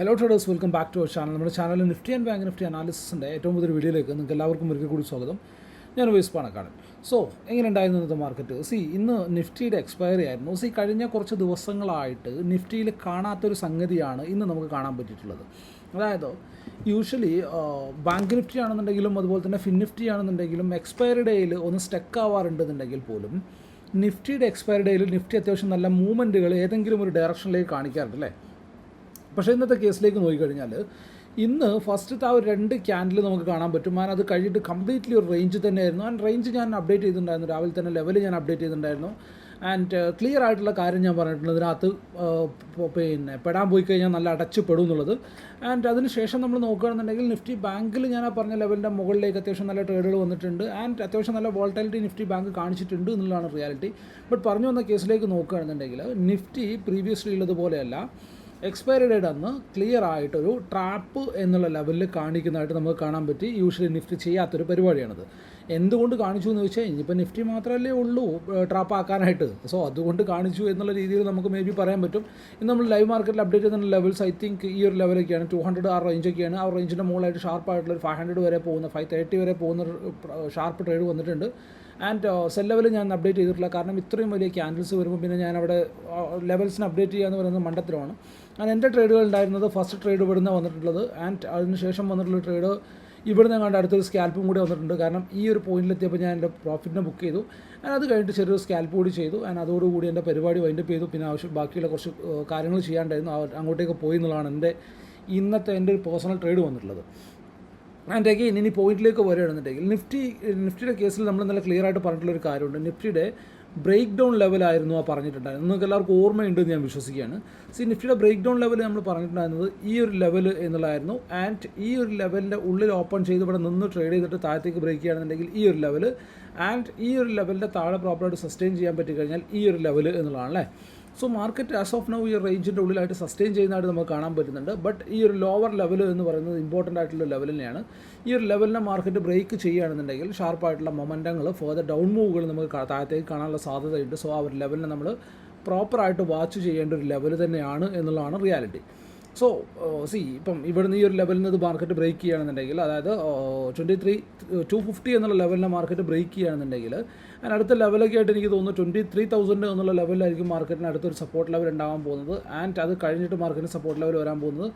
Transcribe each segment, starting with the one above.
Hello traders welcome back to our channel നമ്മുടെ ചാനലിൽ Nifty and bank nifty അനാലിസിന്റെ ഏറ്റവും പുതിയ വീഡിയോയിലേക്ക് നിങ്ങൾക്ക് എല്ലാവർക്കും ഒരിക്കൽ കൂടി സ്വാഗതം. ഞാൻ വൈസ് പാണക്കാടൻ സോ എങ്ങനെ ഉണ്ടായിരുന്നു ഇന്നത്തെ മാർക്കറ്റ് സി ഇന്ന് നിഫ്റ്റിയുടെ എക്സ്പയറി ആയിരുന്നു. സി കഴിഞ്ഞ കുറച്ച് ദിവസങ്ങളായിട്ട് നിഫ്റ്റിയിൽ കാണാത്തൊരു സംഗതിയാണ് ഇന്ന് നമുക്ക് കാണാൻ പറ്റിയിട്ടുള്ളത്. അതായത് യൂഷ്വലി ബാങ്ക് നിഫ്റ്റി ആണെന്നുണ്ടെങ്കിലും അതുപോലെ തന്നെ ഫിൻ നിഫ്റ്റി ആണെന്നുണ്ടെങ്കിലും എക്സ്പയറി ഡേയിൽ ഒന്ന് സ്റ്റക്ക് ആവാറുണ്ടെന്നുണ്ടെങ്കിൽ പോലും നിഫ്റ്റിയുടെ എക്സ്പയറി ഡേയിൽ നിഫ്റ്റി അത്യാവശ്യം നല്ല മൂവ്മെന്റുകൾ ഏതെങ്കിലും ഒരു ഡയറക്ഷനിലേക്ക് കാണിക്കാറുണ്ട് അല്ലേ? പക്ഷേ ഇന്നത്തെ കേസിലേക്ക് നോക്കിക്കഴിഞ്ഞാൽ ഇന്ന് ഫസ്റ്റത്തെ ആ ഒരു രണ്ട് ക്യാൻഡിൽ നമുക്ക് കാണാൻ പറ്റും. ഞാൻ അത് കഴിഞ്ഞിട്ട് കംപ്ലീറ്റ്ലി ഒരു റേഞ്ച് തന്നെയായിരുന്നു. ആൻഡ് റേഞ്ച് ഞാൻ അപ്ഡേറ്റ് ചെയ്തിട്ടുണ്ടായിരുന്നു. രാവിലെ തന്നെ ലെവൽ ഞാൻ അപ്ഡേറ്റ് ചെയ്തിട്ടുണ്ടായിരുന്നു. ആൻഡ് ക്ലിയർ ആയിട്ടുള്ള കാര്യം ഞാൻ പറഞ്ഞിട്ടുണ്ട് ഇതിനകത്ത് uh, പിന്നെ പെടാൻ പോയി കഴിഞ്ഞാൽ നല്ല അടച്ചു പെടും എന്നുള്ളത്. ആൻഡ് അതിന് ശേഷം നമ്മൾ നോക്കുകയാണെന്നുണ്ടെങ്കിൽ നിഫ്റ്റി ബാങ്കിൽ ഞാൻ ആ പറഞ്ഞ ലെവലിന്റെ മുകളിലേക്ക് അത്യാവശ്യം നല്ല ട്രേഡുകൾ വന്നിട്ടുണ്ട്. ആൻഡ് അത്യാവശ്യം നല്ല വോൾട്ടാലിറ്റി നിഫ്റ്റി ബാങ്ക് കാണിച്ചിട്ടുണ്ട് എന്നുള്ളതാണ് റിയാലിറ്റി ബട്ട് പറഞ്ഞു വന്ന കേസിലേക്ക് നോക്കുകയാണെന്നുണ്ടെങ്കിൽ നിഫ്റ്റി പ്രീവിയസ്ലി ഉള്ളതുപോലെയല്ല. എക്സ്പയറി ഡേറ്റ് അന്ന് ക്ലിയർ ആയിട്ടൊരു ട്രാപ്പ് എന്നുള്ള ലെവലിൽ കാണിക്കുന്നതായിട്ട് നമുക്ക് കാണാൻ പറ്റി. യൂഷ്വലി നിഫ്റ്റി ചെയ്യാത്തൊരു പരിപാടിയാണത്. എന്തുകൊണ്ട് കാണിച്ചു എന്ന് വെച്ചാൽ ഇനിയിപ്പോൾ നിഫ്റ്റി മാത്രമല്ലേ ഉള്ളൂ ട്രാപ്പ് ആക്കാനായിട്ട്. സോ അതുകൊണ്ട് കാണിച്ചു എന്നുള്ള രീതിയിൽ നമുക്ക് മേ ബി പറയാൻ പറ്റും. ഇന്ന് നമ്മൾ ലൈവ് മാർക്കറ്റിൽ അപ്ഡേറ്റ് ചെയ്യുന്ന ലെവൽസ് ഐ തിങ്ക് ഈ ഒരു ലെവലൊക്കെയാണ് ടു ഹൺഡ്രഡ് ആ റേഞ്ചൊക്കെയാണ് ആ റേഞ്ചിന്റെ മുകളിലായിട്ട് ഷാർപ്പായിട്ടുള്ള ഒരു ഫൈവ് ഹൺഡ്രഡ് വരെ പോകുന്ന ഫൈവ് തേർട്ടി വരെ പോകുന്ന ഷാർപ്പ് ട്രേഡ് വന്നിട്ടുണ്ട്. ആൻഡ് സെൽ ലെവൽ ഞാൻ അപ്ഡേറ്റ് ചെയ്തിട്ടില്ല. കാരണം ഇത്രയും വലിയ ക്യാൻഡിൽസ് വരുമ്പോൾ പിന്നെ ഞാൻ അവിടെ ലെവൽസിന് അപ്ഡേറ്റ് ചെയ്യുക എന്ന് പറയുന്നത് മണ്ടത്തിലാണ് ഞാൻ എന്റെ ട്രേഡുകൾ ഉണ്ടായിരുന്നത് ഫസ്റ്റ് ട്രേഡ് ഇവിടുന്ന് വന്നിട്ടുള്ളത്. ആൻഡ് അതിന് ശേഷം വന്നിട്ടുള്ള ട്രേഡ് ഇവിടുന്ന് കണ്ട അടുത്തൊരു സ്കാൽപ്പും കൂടി വന്നിട്ടുണ്ട്. കാരണം ഈ ഒരു പോയിന്റിലെത്തിയപ്പോൾ ഞാൻ എന്റെ പ്രോഫിറ്റിനെ ബുക്ക് ചെയ്തു. ആൻഡ് അത് കഴിഞ്ഞിട്ട് ചെറിയൊരു സ്കാൽപ്പ് കൂടി ചെയ്തു. ആൻഡ് അതോടുകൂടി എന്റെ പരിപാടി വൈൻഡപ്പ് ചെയ്തു. പിന്നെ ആവശ്യം ബാക്കിയുള്ള കുറച്ച് കാര്യങ്ങൾ ചെയ്യാണ്ടായിരുന്നു. അങ്ങോട്ടേക്ക് പോയി എന്നുള്ളതാണ് എന്റെ ഇന്നത്തെ എന്റെ ഒരു പേഴ്സണൽ ട്രേഡ് വന്നിട്ടുള്ളത്. ആൻഡ് അഗെയിൻ ഇനി പോയിന്റിലേക്ക് വരികയാണെന്നുണ്ടെങ്കിൽ നിഫ്റ്റി നിഫ്റ്റിയുടെ കേസിൽ നമ്മൾ നല്ല ക്ലിയർ ആയിട്ട് പറഞ്ഞിട്ടുള്ള ഒരു കാര്യമുണ്ട്. നിഫ്റ്റിയുടെ ബ്രേക്ക് ഡൗൺ ലെവലായിരുന്നു ആ പറഞ്ഞിട്ടുണ്ടായിരുന്നത്. നിങ്ങൾക്ക് എല്ലാവർക്കും ഓർമ്മയുണ്ടെന്ന് ഞാൻ വിശ്വസിക്കുകയാണ്. സി നിഫ്റ്റിയുടെ ബ്രേക്ക് ഡൗൺ ലെവൽ നമ്മൾ പറഞ്ഞിട്ടുണ്ടായിരുന്നത് ഈ ഒരു ലെവൽ എന്നുള്ളതായിരുന്നു. ആൻഡ് ഈ ഒരു ലെവലിന്റെ ഉള്ളിൽ ഓപ്പൺ ചെയ്ത് ഇവിടെ നിന്ന് ട്രേഡ് ചെയ്തിട്ട് താഴത്തേക്ക് ബ്രേക്ക് ചെയ്യുകയാണെന്നുണ്ടെങ്കിൽ ഈ ഒരു ലെവൽ ആൻഡ് ഈ ഒരു ലെവലിന്റെ താഴെ പ്രോപ്പറായിട്ട് സസ്റ്റെയിൻ ചെയ്യാൻ പറ്റി കഴിഞ്ഞാൽ ഈ ഒരു ലെവൽ എന്നുള്ളതാണ് അല്ലേ so market as of now ഈ റേഞ്ചിന്റെ ഉള്ളിലായിട്ട് സസ്റ്റെയിൻ ചെയ്യുന്നതായിട്ട് നമുക്ക് കാണാൻ പറ്റുന്നുണ്ട്. ബട്ട് ഈ ഒരു ലോവർ ലെവൽ എന്ന് പറയുന്നത് ഇമ്പോർട്ടന്റ് ആയിട്ടുള്ള ലെവൽ തന്നെയാണ്. ഈ ഒരു ലെവലിനെ മാർക്കറ്റ് ബ്രേക്ക് ചെയ്യുകയാണെന്നുണ്ടെങ്കിൽ ഷാർപ്പായിട്ടുള്ള മൊമെന്റങ്ങൾ ഫർദർ ഡൗൺ മൂവുകൾ നമുക്ക് താഴത്തേക്ക് കാണാനുള്ള സാധ്യതയുണ്ട്. സോ ആ ഒരു ലെവലിനെ നമ്മൾ പ്രോപ്പറായിട്ട് വാച്ച് ചെയ്യേണ്ട ഒരു ലെവൽ തന്നെയാണ് എന്നുള്ളതാണ് റിയാലിറ്റി സോ സി ഇപ്പം ഇവിടുന്ന് ഈ ഒരു ലെവലിൽ നിന്ന് മാർക്കറ്റ് ബ്രേക്ക് ചെയ്യുകയാണെന്നുണ്ടെങ്കിൽ അതായത് ട്വന്റി ത്രീ ടു ഫിഫ്റ്റി എന്നുള്ള ലെവലിനെ മാർക്കറ്റ് ബ്രേക്ക് ചെയ്യുകയാണെന്നുണ്ടെങ്കിൽ അതിന് അടുത്ത ലെവലൊക്കെ ആയിട്ട് എനിക്ക് തോന്നുന്നു ട്വന്റി ത്രീ തൗസൻഡ് എന്നുള്ള ലെവലിലായിരിക്കും മാർക്കറ്റിന് അടുത്തൊരു സപ്പോർട്ട് ലെവൽ ഉണ്ടാകാൻ പോകുന്നത്. ആൻഡ് അത് കഴിഞ്ഞിട്ട് മാർക്കറ്റിന് സപ്പോർട്ട് ലെവൽ വരാൻ പോകുന്നത്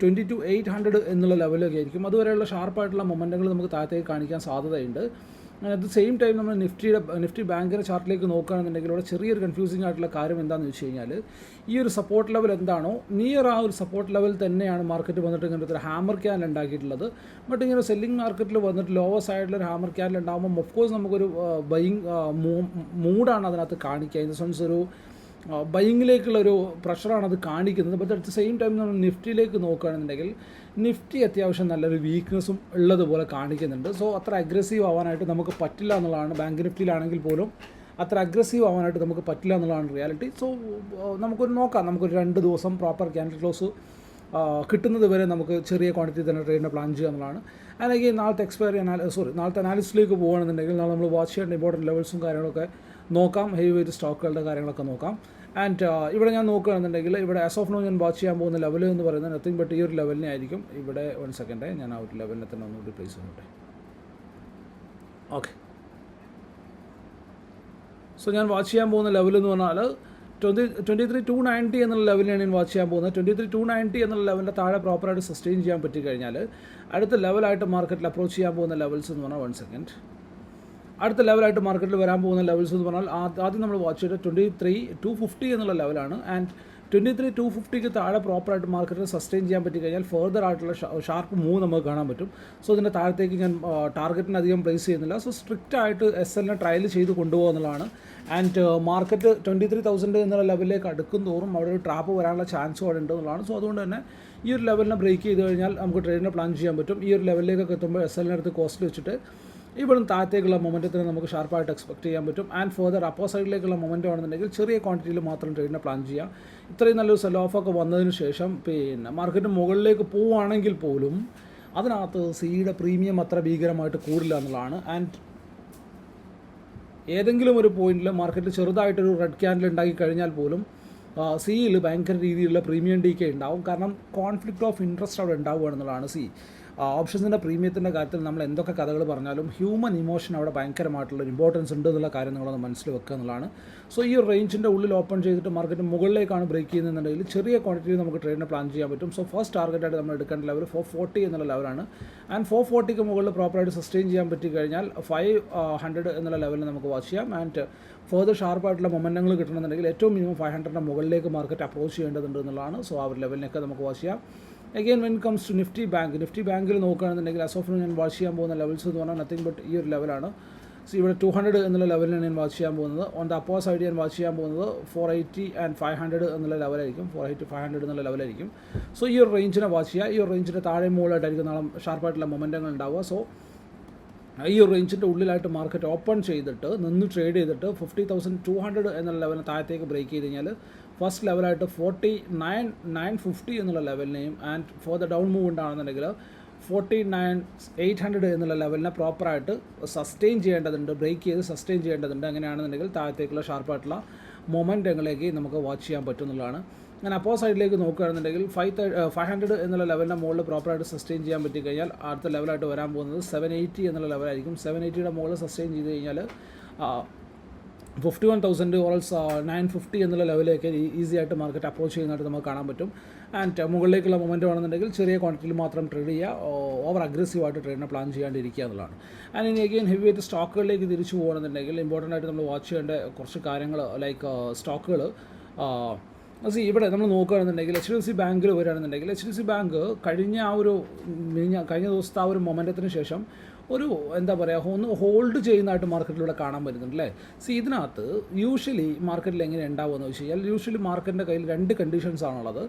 ട്വന്റി ടു എയ്റ്റ് ഹൺഡ്രഡ് എന്നുള്ള ലെവലൊക്കെ ആയിരിക്കും. അതുവരെയുള്ള ഷാർപ്പായിട്ടുള്ള മൊമെന്റങ്ങൾ നമുക്ക് താഴത്തേക്ക് കാണിക്കാൻ സാധ്യതയുണ്ട്. അറ്റ് ദ സെയിം ടൈം നമ്മൾ നിഫ്റ്റിയുടെ നിഫ്റ്റി ബാങ്കിന്റെ ചാർട്ടിലേക്ക് നോക്കുകയാണെന്നുണ്ടെങ്കിൽ ഇവിടെ ചെറിയൊരു കൺഫ്യൂസിംഗ് ആയിട്ടുള്ള കാര്യം എന്താണെന്ന് വെച്ച് കഴിഞ്ഞാൽ ഈ ഒരു സപ്പോർട്ട് ലെവൽ എന്താണോ നിയർ ആ ഒരു സപ്പോർട്ട് ലെവൽ തന്നെയാണ് മാർക്കറ്റ് വന്നിട്ട് ഇങ്ങനത്തെ ഒരു ഹാമർ ക്യാൻ ഉണ്ടാക്കിയിട്ടുള്ളത്. ബട്ട് ഇങ്ങനെ സെല്ലിംഗ് മാർക്കറ്റിൽ വന്നിട്ട് ലോവർ സൈഡിൽ ഒരു ഹാമർ ക്യാൻ ഉണ്ടാകുമ്പോൾ ഓഫ് കോഴ്സ് ബൈങ് മൂഡാണ് അതിനകത്ത് കാണിക്കുക. ഇൻ ദ സെൻസ് ഒരു ബൈങ്ങിലേക്കുള്ള ഒരു പ്രഷറാണ് അത് കാണിക്കുന്നത്. But at the same time നമ്മൾ നിഫ്റ്റിയിലേക്ക് നോക്കുകയാണെന്നുണ്ടെങ്കിൽ നിഫ്റ്റി അത്യാവശ്യം നല്ലൊരു വീക്ക്നെസ്സും ഉള്ളതുപോലെ കാണിക്കുന്നുണ്ട്. സോ അത്ര അഗ്രസീവ് ആവാനായിട്ട് നമുക്ക് പറ്റില്ല എന്നുള്ളതാണ്. ബാങ്ക് നിഫ്റ്റിയിലാണെങ്കിൽ പോലും അത്ര അഗ്രസീവ് ആവാനായിട്ട് നമുക്ക് പറ്റില്ല എന്നുള്ളതാണ് റിയാലിറ്റി സോ നമുക്കൊരു നോക്കാം. നമുക്കൊരു രണ്ട് ദിവസം പ്രോപ്പർ ക്യാൻഡിൽ ക്ലോസ് കിട്ടുന്നത് വരെ നമുക്ക് ചെറിയ ക്വാണ്ടിറ്റി തന്നെ ട്രേഡിനെ പ്ലാൻ ചെയ്യുക എന്നുള്ളതാണ്. അല്ലെങ്കിൽ നാളത്തെ എക്സ്പയറി അനാലി സോറി നാളത്തെ അനാലിസിലേക്ക് പോകുകയാണെന്നുണ്ടെങ്കിൽ നാളെ നമ്മൾ വാച്ച് ചെയ്യേണ്ട ഇമ്പോർട്ടന്റ് ലെവൽസും കാര്യങ്ങളൊക്കെ നോക്കാം. ഹെവി വെയിറ്റ് സ്റ്റോക്കുകളുടെ കാര്യങ്ങളൊക്കെ നോക്കാം. ആൻഡ് ഇവിടെ ഞാൻ നോക്കുകയാണെന്നുണ്ടെങ്കിൽ ഇവിടെ ആസ് ഓഫ് നോ ഞാൻ വാച്ച് ചെയ്യാൻ പോകുന്ന ലെവൽ എന്ന് പറയുന്നത് നത്തിങ് ബട്ട് ഈ ഒരു ലെവലിനെ ആയിരിക്കും. ഇവിടെ വൺ സെക്കൻഡ് ഞാൻ ആ ഒരു ലെവലിനെ തന്നെ ഒന്നുകൂടി പ്ലേസ് ചെയ്യട്ടെ. ഓക്കെ സോ ഞാൻ വാച്ച് ചെയ്യാൻ പോകുന്ന ലെവൽ എന്ന് പറഞ്ഞാൽ twenty twenty three two ninety എന്നുള്ള ലെവലിനാണ് ഞാൻ വാച്ച് ചെയ്യാൻ പോകുന്നത്. ട്വന്റി ത്രീ ടു നയന്റി എന്നുള്ള ലെവലിന്റെ താഴെ പ്രോപ്പറായിട്ട് സസ്റ്റെയിൻ ചെയ്യാൻ പറ്റി കഴിഞ്ഞാൽ അടുത്ത ലെവലായിട്ട് മാർക്കറ്റിൽ അപ്രോച്ച് ചെയ്യാൻ പോകുന്ന ലെവൽസ് എന്ന് പറഞ്ഞാൽ വൺ സെക്കൻഡ് അടുത്ത ലെവലായിട്ട് മാർക്കറ്റിൽ വരാൻ പോകുന്ന ലെവൽസ് എന്ന് പറഞ്ഞാൽ ആദ്യം നമ്മൾ വാച്ച് ചെയ്ത ട്വന്റി ത്രീ ടു ഫിഫ്റ്റി എന്നുള്ള ലെവലാണ് ആൻഡ് ട്വന്റി ത്രീ ടു ഫിഫ്റ്റിക്ക് താഴെ പ്രോപ്പറായിട്ട് മാർക്കറ്റിൽ സസ്റ്റെയിൻ ചെയ്യാൻ പറ്റി കഴിഞ്ഞാൽ ഫർദർ ആയിട്ടുള്ള ഷാർപ്പ് മൂവ് നമുക്ക് കാണാൻ പറ്റും. സോ ഇതിന്റെ താഴത്തേക്ക് ഞാൻ ടാർഗറ്റിന് അധികം പ്ലേസ് ചെയ്യുന്നില്ല. സോ സ്ട്രിക്റ്റ് ആയിട്ട് എസ് എല്ലിനെ ട്രയൽ ചെയ്ത് കൊണ്ടുപോകുക എന്നുള്ളതാണ്. And market twenty three thousand എന്നുള്ള ലെവലിലേക്ക് അടുക്കും തോറും അവിടെ ഒരു ട്രാപ്പ് വരാനുള്ള ചാൻസ് അവിടെ ഉണ്ട് എന്നുള്ളതാണ്. സോ അതുകൊണ്ട് തന്നെ ഈ ഒരു ലെവലിനെ ബ്രേക്ക് ചെയ്ത് കഴിഞ്ഞാൽ നമുക്ക് ട്രേഡിനെ പ്ലാൻ ചെയ്യാൻ പറ്റും. ഈ ഒരു ലെവലിലേക്കൊക്കെ എത്തുമ്പോൾ എസ് എല്ലിനടുത്ത് കോസ്റ്റ് വെച്ചിട്ട് ഇവിടുന്ന് താഴത്തേക്കുള്ള മൊമെന്റത്തിന് നമുക്ക് ഷാർപ്പായിട്ട് എക്സ്പെക്ട് ചെയ്യാൻ പറ്റും. ആൻഡ് ഫർദർ അപ്പോ സൈഡിലേക്കുള്ള മൊമെന്റം ആണെന്നുണ്ടെങ്കിൽ ചെറിയ ക്വാണ്ടിറ്റിയിൽ മാത്രം ട്രേഡിനെ പ്ലാൻ ചെയ്യാം. ഇത്രയും നല്ലൊരു സെൽ ഓഫൊക്കെ വന്നതിന് ശേഷം പിന്നെ മാർക്കറ്റ് മുകളിലേക്ക് പോവുകയാണെങ്കിൽ പോലും അതിനകത്ത് സിയുടെ പ്രീമിയം അത്ര ഭീകരമായിട്ട് കൂടില്ല എന്നുള്ളതാണ്. ആൻഡ് ഏതെങ്കിലും ഒരു പോയിന്റിൽ മാർക്കറ്റ് ചെറുതായിട്ടൊരു റെഡ് ക്യാൻഡിൽ ഉണ്ടാക്കി കഴിഞ്ഞാൽ പോലും സിയിൽ ഭയങ്കര രീതിയിലുള്ള പ്രീമിയം ഡി കെ ഉണ്ടാവും. കാരണം കോൺഫ്ലിക്റ്റ് ഓഫ് ഇൻട്രസ്റ്റ് അവിടെ ഉണ്ടാവുക എന്നുള്ളതാണ് സി ഓപ്ഷൻസിന്റെ പ്രീമിയത്തിന്റെ കാര്യത്തിൽ നമ്മൾ എന്തൊക്കെ കഥകൾ പറഞ്ഞാലും ഹ്യൂമൻ ഇമോഷൻ അവിടെ ഭയങ്കരമായിട്ടുള്ള ഇമ്പോർട്ടൻസ് ഉണ്ട് എന്നുള്ള കാര്യം നിങ്ങളൊന്ന് മനസ്സിൽ വെക്കുക എന്നുള്ളതാണ്. സോ ഈ ഒരു റേഞ്ചിന്റെ ഉള്ളിൽ ഓപ്പൺ ചെയ്തിട്ട് മാർക്കറ്റ് മുകളിലേക്കാണ് ബ്രേക്ക് ചെയ്യുന്നുണ്ടെങ്കിൽ ചെറിയ ക്വാണ്ടിറ്റിയിൽ നമുക്ക് ട്രേഡിനെ പ്ലാൻ ചെയ്യാൻ പറ്റും. സോ ഫസ്റ്റ് ടാർഗറ്റായിട്ട് നമ്മൾ എടുക്കേണ്ട ലെവൽ ഫോർ ഫോർട്ടി എന്നുള്ള ലെവലാണ് ആൻഡ് ഫോർ ഫോർട്ടിക്ക് മുകളിൽ പ്രോപ്പറായിട്ട് സസ്റ്റെയിൻ ചെയ്യാൻ പറ്റി കഴിഞ്ഞാൽ ഫൈവ് ഹൺഡ്രഡ് എന്നുള്ള ലെവലിൽ നമുക്ക് വാച്ച് ചെയ്യാം. ആൻഡ് ഫർദർ ഷാർപ്പായിട്ടുള്ള മൊമെന്റങ്ങൾ കിട്ടണമെന്നുണ്ടെങ്കിൽ ഏറ്റവും മിനിമം ഫൈവ് ഹൺഡ്രഡിന്റെ മുകളിലേക്ക് മാർക്കറ്റ് അപ്രോച്ച് ചെയ്യേണ്ടതുണ്ട് എന്നുള്ളതാണ്. സോ ആ ഒരു ലെവലിനൊക്കെ നമുക്ക് വാച്ച് ചെയ്യാം. Again when comes to nifty bank nifty ബാങ്കിൽ നോക്കുകയാണെന്നുണ്ടെങ്കിൽ അസോഫ് ഞാൻ വാച്ച് ചെയ്യാൻ പോകുന്ന ലെവൽസ് എന്ന് പറഞ്ഞാൽ നത്തിങ് ബട്ട് ഈ ഒരു ലെവലാണ് സോ ഇവിടെ ടു ഹൺഡ്രഡ് എന്നുള്ള ലെവലിലാണ് ഞാൻ വാച്ച് ചെയ്യാൻ പോകുന്നത്. ഓൺ ദ അപ്പോ സൈഡ് ഞാൻ വാച്ച് ചെയ്യാൻ പോകുന്നത് four eighty and five hundred എന്നുള്ള ലെവലായിരിക്കും ഫോർ എയ്റ്റി ഫൈവ് ഹൺഡ്രഡ് എന്നുള്ള ലെവലായിരിക്കും സോ ഈ ഒരു റേഞ്ചിനെ വാച്ച് ചെയ്യുക. ഈ ഒരു റേഞ്ചിന്റെ താഴെ മുകളിലായിട്ടായിരിക്കും നാളെ ഷാർപ്പായിട്ടുള്ള മൊമെന്റങ്ങൾ ഉണ്ടാവുക. സോ ഈ ഒരു റേഞ്ചിന്റെ ഉള്ളിലായിട്ട് മാർക്കറ്റ് ഓപ്പൺ ചെയ്തിട്ട് നിന്ന് ട്രേഡ് ചെയ്തിട്ട് ഫിഫ്റ്റി തൗസൻഡ് ടു ഹൺഡ്രഡ് എന്നുള്ള ലെവലിന് താഴത്തേക്ക് ബ്രേക്ക് ചെയ്ത് കഴിഞ്ഞാൽ ഫസ്റ്റ് ലെവലായിട്ട് ഫോർട്ടി നയൻ നയൻ ഫിഫ്റ്റി എന്നുള്ള ലെവലിനെയും and for the down move ഉണ്ടാണെന്നുണ്ടെങ്കിൽ forty nine eight hundred എന്നുള്ള ലെവലിനെ പ്രോപ്പറായിട്ട് സസ്റ്റെയിൻ ചെയ്യേണ്ടതുണ്ട് ബ്രേക്ക് ചെയ്ത് സസ്റ്റെയിൻ ചെയ്യേണ്ടതുണ്ട്. അങ്ങനെയാണെന്നുണ്ടെങ്കിൽ താഴത്തേക്കുള്ള ഷാർപ്പായിട്ടുള്ള മൊമെന്റങ്ങളിലേക്ക് നമുക്ക് വാച്ച് ചെയ്യാൻ പറ്റും എന്നുള്ളതാണ് ഞാൻ അപ്പോ സൈഡിലേക്ക് നോക്കുകയാണെന്നുണ്ടെങ്കിൽ ഫൈവ് ഫൈവ് ഹൺഡ്രഡ് എന്നുള്ള ലെവലിന്റെ മുകളിൽ പ്രോപ്പറായിട്ട് സസ്റ്റെയിൻ ചെയ്യാൻ പറ്റി കഴിഞ്ഞാൽ അടുത്ത ലെവലായിട്ട് വരാൻ പോകുന്നത് സെവൻ എയ്റ്റി എന്നുള്ള ലെവലായിരിക്കും സെവൻ എയ്റ്റിയുടെ മുകളിൽ സസ്റ്റെയിൻ ചെയ്ത് കഴിഞ്ഞാൽ fifty one thousand also nine fifty എന്നുള്ള ലെവലിലേക്ക് ഈസി ആയിട്ട് മാർക്കറ്റ് അപ്രോച്ച് ചെയ്യുന്നതായിട്ട് നമുക്ക് കാണാൻ പറ്റും. ആൻഡ് മുകളിലേക്കുള്ള മൊമെന്റ് ആണെന്നുണ്ടെങ്കിൽ ചെറിയ ക്വാണ്ടിറ്റിയിൽ മാത്രം ട്രേഡ് ചെയ്യുക. ഓവർ അഗ്രസീവായിട്ട് ട്രേഡിനെ പ്ലാൻ ചെയ്യാണ്ടിരിക്കുക എന്നുള്ളതാണ്. ആൻഡ് ഇനി അഗെയിൻ ഹെവി ആയിട്ട് സ്റ്റോക്കുകളിലേക്ക് തിരിച്ചു പോകുകയാണെന്നുണ്ടെങ്കിൽ ഇമ്പോർട്ടന്റ് ആയിട്ട് നമ്മൾ വാച്ച് ചെയ്യേണ്ട കുറച്ച് കാര്യങ്ങൾ ലൈക്ക് സ്റ്റോക്കുകൾ സി ഇവിടെ നമ്മൾ നോക്കുകയാണെന്നുണ്ടെങ്കിൽ എച്ച് ഡി എഫ് സി ബാങ്കിൽ വരികയാണെന്നുണ്ടെങ്കിൽ H D F C bank കഴിഞ്ഞ ആ ഒരു കഴിഞ്ഞ ദിവസത്തെ ആ ഒരു മൊമെന്റത്തിന് ശേഷം ഒരു എന്താ പറയുക ഒന്ന് ഹോൾഡ് ചെയ്യുന്നതായിട്ട് മാർക്കറ്റിലൂടെ കാണാൻ പറ്റുന്നുണ്ട് അല്ലേ സി ഇതിനകത്ത് യൂഷ്വലി മാർക്കറ്റിൽ എങ്ങനെ ഉണ്ടാവുമെന്ന് വെച്ച് കഴിഞ്ഞാൽ യൂഷ്വലി മാർക്കറ്റിന്റെ കയ്യിൽ രണ്ട് കണ്ടീഷൻസ് ആണുള്ളത്.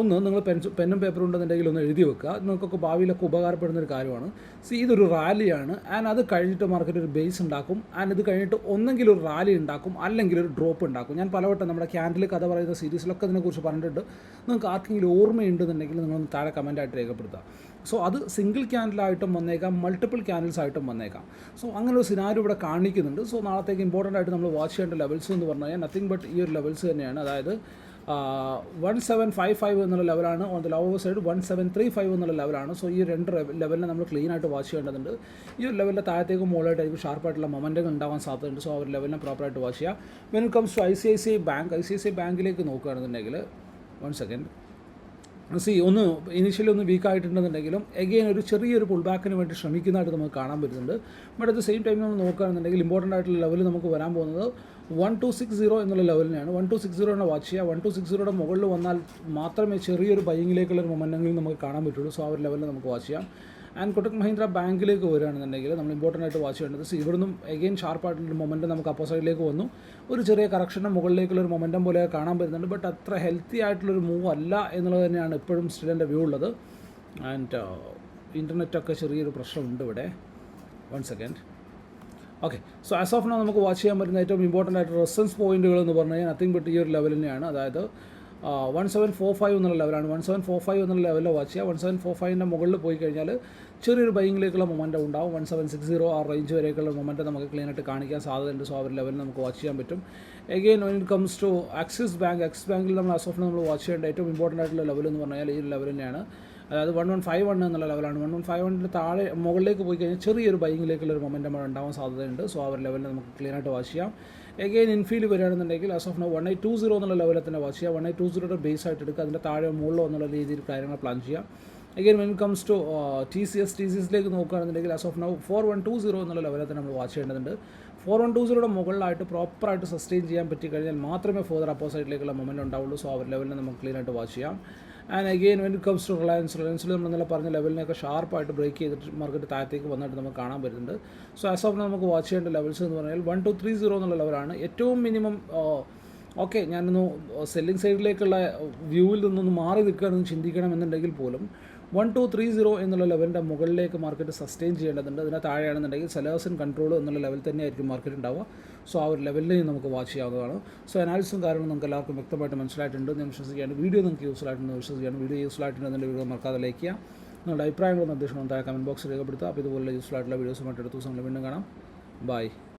ഒന്ന് നിങ്ങൾ പെൻ പെന്നും പേപ്പർ ഉണ്ടെന്നുണ്ടെങ്കിൽ ഒന്ന് എഴുതി വെക്കുക. നിങ്ങൾക്കൊക്കെ ഭാവിയിലൊക്കെ ഉപകാരപ്പെടുന്ന ഒരു കാര്യമാണ്. സി ഇതൊരു റാലിയാണ് ആൻഡ് അത് കഴിഞ്ഞിട്ട് മാർക്കറ്റ് ഒരു ബേസ് ഉണ്ടാക്കും. ആൻഡ് ഇത് കഴിഞ്ഞിട്ട് ഒന്നെങ്കിലും ഒരു റാലി ഉണ്ടാക്കും. അല്ലെങ്കിൽ ഒരു ഡ്രോപ്പ് ഉണ്ടാക്കും. ഞാൻ പലവട്ടം നമ്മുടെ ക്യാൻഡിൽ കഥ പറയുന്ന സീരീസിലൊക്കെ ഇതിനെക്കുറിച്ച് പറഞ്ഞിട്ടുണ്ട്. നിങ്ങൾക്ക് ആർക്കെങ്കിലും ഓർമ്മയുണ്ടെന്നുണ്ടെങ്കിൽ നിങ്ങളൊന്ന് താഴെ കമന്റായിട്ട് രേഖപ്പെടുത്തുക. സോ അത് സിംഗിൾ ക്യാനലായിട്ടും വന്നേക്കാം മൾട്ടിപ്പിൾ ക്യാനൽസ് ആയിട്ടും വന്നേക്കാം. സോ അങ്ങനെ ഒരു സിനാരി ഇവിടെ കാണിക്കുന്നുണ്ട്. സോ നാളത്തേക്ക് ഇമ്പോർട്ടന്റ് ആയിട്ട് നമ്മൾ വാച്ച് ചെയ്യേണ്ട ലെവൽസ് എന്ന് പറഞ്ഞു കഴിഞ്ഞാൽ നത്തിങ് ബട്ട് ഈ ഒരു ലെവൽസ് തന്നെയാണ്. അതായത് വൺ സെവൻ ഫൈവ് ഫൈവ് എന്നുള്ള ലെവലാണ് on the lower side one seven three five എന്നുള്ള ലെവലാണ് സോ ഈ രണ്ട് ലെവലിനെ നമ്മൾ ക്ലീൻ ആയിട്ട് വാച്ച് ചെയ്യേണ്ടതുണ്ട്. ഈ ഒരു ലെവലിന്റെ താഴത്തേക്ക് മുകളിലായിട്ടായിരിക്കും ഷാർപ്പായിട്ടുള്ള മൊമെന്റം ഉണ്ടാവാൻ സാധ്യതയുണ്ട്. സോ ആ ഒരു ലെവലിനെ പ്രോപ്പറായിട്ട് വാച്ച് ചെയ്യുക. When it comes to I C I C I bank I C I C I ബാങ്കിലേക്ക് നോക്കുകയാണെന്നുണ്ടെങ്കിൽ വൺ സെക്കൻഡ് സി ഒന്ന് ഇനീഷ്യലി ഒന്ന് വീക്ക് ആയിട്ടുണ്ടെന്നുണ്ടെങ്കിലും എഗെയിൻ ഒരു ചെറിയൊരു പുൾ ബാക്കിന് വേണ്ടി ശ്രമിക്കുന്നതായിട്ട് നമുക്ക് കാണാൻ പറ്റുന്നുണ്ട്. But at the same time നമ്മൾ നോക്കുകയാണെന്നുണ്ടെങ്കിൽ ഇമ്പോർട്ടന്റ് ആയിട്ടുള്ള ലെവൽ നമുക്ക് വരാൻ പോകുന്നത് വൺ ടു സിക്സ് സീറോ എന്നുള്ള ലെവലിനെയാണ് വൺ ടു സിക്സ് സീറോനെ വാച്ച് ചെയ്യുക. വൺ ടു സിക്സ് സീറോയുടെ മുകളിൽ വന്നാൽ മാത്രമേ ചെറിയൊരു ബൈങ്ങിലേക്കുള്ള ഒരു മൊമെന്റെങ്കിലും നമുക്ക് കാണാൻ പറ്റുള്ളൂ. സോ ആ ഒരു ലെവലിൽ നമുക്ക് വാച്ച് ചെയ്യാം. ആൻഡ് കൊട്ടക് മഹീന്ദ്ര ബാങ്കിലേക്ക് വരികയാണെന്നുണ്ടെങ്കിൽ നമ്മൾ ഇമ്പോർട്ടന്റ് ആയിട്ട് വാച്ച് ചെയ്യേണ്ടത്. ഇവിടുന്നും എഗെയിൻ ഷാർപ്പായിട്ടുള്ളൊരു മൊമെന്റം നമുക്ക് അപ്പോ സൈഡിലേക്ക് വന്നു. ഒരു ചെറിയ കറക്ഷന്റെ മുകളിലേക്കുള്ള ഒരു മൊമെന്റം പോലെ കാണാൻ പറ്റുന്നുണ്ട്. ബട്ട് അത്ര ഹെൽത്തി ആയിട്ടുള്ളൊരു മൂവ് അല്ല എന്നുള്ളത് തന്നെയാണ് ഇപ്പോഴും സ്റ്റിൽ വ്യൂ ഉള്ളത്. ആൻഡ് ഇന്റർനെറ്റൊക്കെ ചെറിയൊരു പ്രശ്നമുണ്ട് ഇവിടെ. One second okay so as of now നമുക്ക് വാച്ച് ചെയ്യാൻ പറ്റുന്ന ഏറ്റവും ഇമ്പോർട്ടന്റ് ആയിട്ട് റെസൻസ് പോയിന്റുകൾ എന്ന് പറഞ്ഞു കഴിഞ്ഞാൽ നത്തിങ് ബട്ട് ഈ ഒരു ലെവൽ തന്നെയാണ് അതായത് വൺ സെവൻ ഫോർ ഫൈവ് എന്നുള്ള ലെവലാണ് വൺ സെവൻ ഫോർ ഫൈവ് എന്നുള്ള ലെവലിൽ വാച്ച് ചെയ്യുക. വൺ സെവൻ ഫോർ ഫൈവിന്റെ മുകളിൽ പോയി കഴിഞ്ഞാൽ ചെറിയൊരു ബൈങ്ങിലേക്കുള്ള മൊമെന്റം ഉണ്ടാവും. വൺ സെവൻ സിക്സ് സീറോ ആ റേഞ്ച് വരേക്കുള്ള മൊമെന്റം നമുക്ക് ക്ലീൻ ആയിട്ട് കാണിക്കാൻ സാധ്യതയുണ്ട്. സോ ആ ലെവലിൽ നമുക്ക് വാച്ച് ചെയ്യാൻ പറ്റും. Again when it comes to Axis bank Axis ബാങ്കിൽ നമ്മൾ ആസ് ഓഫ് നമ്മൾ വാച്ച് ചെയ്യേണ്ട ഏറ്റവും ഇമ്പോർട്ടന്റ് ആയിട്ടുള്ള ലെവൽ എന്ന് പറഞ്ഞാൽ ഈ ലെവൽ തന്നെയാണ്. അതായത് വൺ വൺ ഫൈവ് വൺ എന്നുള്ള ലെവലാണ് വൺ വൺ ഫൈവ് വണ്ണിന്റെ താഴെ മുകളിലേക്ക് പോയി കഴിഞ്ഞാൽ ചെറിയൊരു ബൈങ്ങിലേക്കുള്ള ഒരു മൊമെന്റം ഉണ്ടാവാൻ സാധ്യതയുണ്ട്. സോ ആ ലെവലിൽ നമുക്ക് ക്ലീൻ ആയിട്ട് വാച്ച് ചെയ്യാം. എഗെയിൻ ഇൻഫീൽഡ് വരികയാണെന്നുണ്ടെങ്കിൽ as of now one eight two zero എന്നുള്ള ലെവലിൽ തന്നെ വാച്ച് ചെയ്യുക വൺ എയ്റ്റ് ടു സീറോയുടെ ബേസ് ആയിട്ട് എടുക്കുക. അതിന്റെ താഴെ മുകളിലോ എന്നുള്ള രീതിയിൽ കാര്യങ്ങൾ പ്ലാൻ ചെയ്യാം. Again when comes to T C S T C എസിലേക്ക് നോക്കുകയാണെന്നുണ്ടെങ്കിൽ as of now four one two zero എന്നുള്ള ലെവലിൽ തന്നെ നമ്മൾ വാച്ച് ചെയ്യേണ്ടതുണ്ട്. ഫോർ വൺ ടു സീറോയുടെ മുകളിലായിട്ട് പ്രോപ്പറായിട്ട് സസ്റ്റെയിൻ ചെയ്യാൻ പറ്റി കഴിഞ്ഞാൽ മാത്രമേ ഫോർ അപ്പോസൈറ്റിലേക്കുള്ള മൊമെന്റ് ഉണ്ടാവുള്ളൂ. സോ അവർ ഒരു ലെവലിൽ നമുക്ക് ക്ലീൻ ആയിട്ട് വാച്ച് ചെയ്യാം. And again when it comes to Reliance റിലയൻസിൽ നമ്മൾ ഇന്നലെ പറഞ്ഞ ലെവലിനൊക്കെ ഷാർപ്പായിട്ട് ബ്രേക്ക് ചെയ്തിട്ട് മാർക്കറ്റ് താഴത്തേക്ക് വന്നിട്ട് നമുക്ക് കാണാൻ പറ്റുന്നുണ്ട്. സോ ആസ് ഓഫ് നമുക്ക് വാച്ച് ചെയ്യേണ്ട ലെവൽസ് എന്ന് പറഞ്ഞാൽ വൺ ടു ത്രീ സീറോ എന്നുള്ള ലെവലാണ് ഏറ്റവും മിനിമം ഓക്കെ ഞാനൊന്ന് സെല്ലിംഗ് സൈഡിലേക്കുള്ള വ്യൂവിൽ നിന്നൊന്ന് മാറി നിൽക്കുകയാണെന്ന് ചിന്തിക്കണമെന്നുണ്ടെങ്കിൽ പോലും വൺ ടു ത്രീ സീറോ എന്നുള്ള ലെവലിന്റെ മുകളിലേക്ക് മാർക്കറ്റ് സസ്റ്റെയിൻ ചെയ്യേണ്ടതുണ്ട്. അതിന് താഴെയാണെന്നുണ്ടെങ്കിൽ സെലേഴ്സ് ഇൻ കൺട്രോൾ എന്നുള്ള ലെവൽ തന്നെയായിരിക്കും മാർക്കറ്റ് ഉണ്ടാവുക. സോ ആ ഒരു ലെവലിൽ നമുക്ക് വാച്ച് ചെയ്യാവുന്നതാണ്. സോ അനാലിസും കാര്യങ്ങളും നമുക്ക് എല്ലാവർക്കും വ്യക്തമായിട്ട് മനസ്സിലായിട്ടുണ്ട്. ഞാൻ വിശ്വസിക്കുകയാണ് വീഡിയോ നിങ്ങൾക്ക് യൂസ്ഫുൾ ആയിട്ടെന്ന് വിശ്വസിക്കുകയാണ് വീഡിയോ യൂസ്ഫുൾ എന്നുള്ള വീഡിയോ മറക്കാതെ ലൈക്ക് ചെയ്യാം നിങ്ങളുടെ അഭിപ്രായങ്ങളും നിർദ്ദേശങ്ങളും താഴെ കമന്റ് ബോക്സിൽ രേഖപ്പെടുത്തുക. അപ്പോൾ ഇതുപോലെ യൂസ്ഫുൾ ആയിട്ടുള്ള വീഡിയോസുമായിട്ട് അടുത്ത ദിവസങ്ങളിൽ വീണ്ടും കാണാം. ബൈ